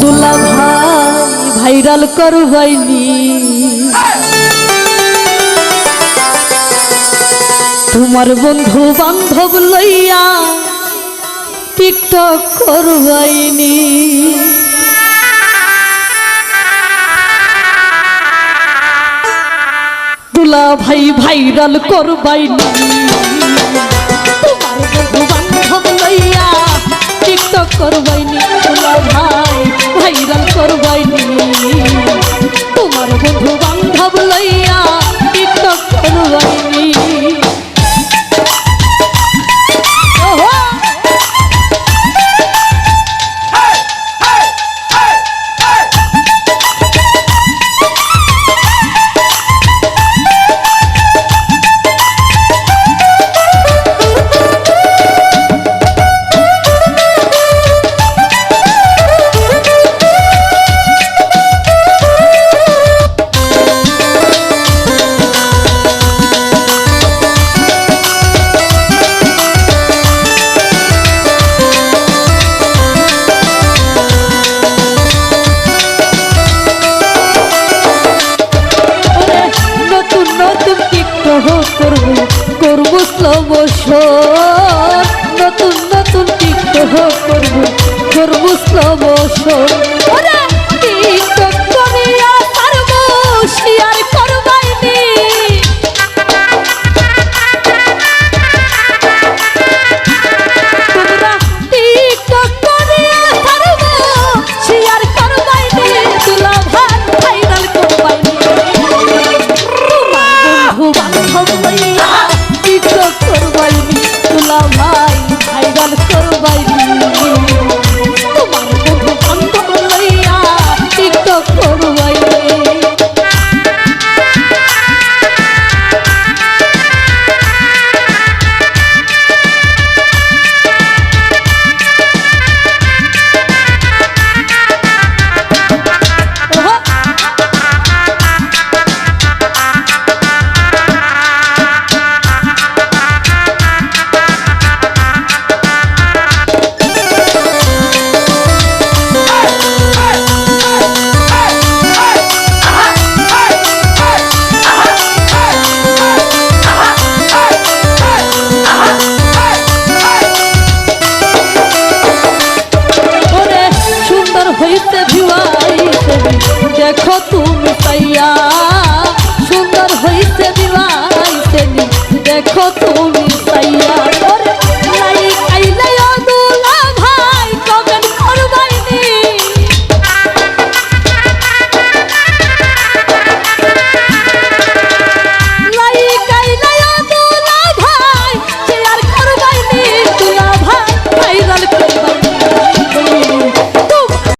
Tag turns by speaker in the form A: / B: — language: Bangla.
A: দুলা ভাই ভাইরাল করবাইনি। তোমার বন্ধু বান্ধব লইয়া টিকটক করবাইনি। দুলা ভাই ভাইরাল করবাইনি। তোমার বন্ধু বান্ধব লইয়া টিকটক করবাইনি। দুলা ভাই ভাইরাল করবাইনি। তোমার বন্ধু বান্ধব লইয়া টিকটক করবাইনি ভাইরাল করবাইনি भिवाई से भी देखो तुम सैया सुंदर हुई से दीवाई से देखो तुम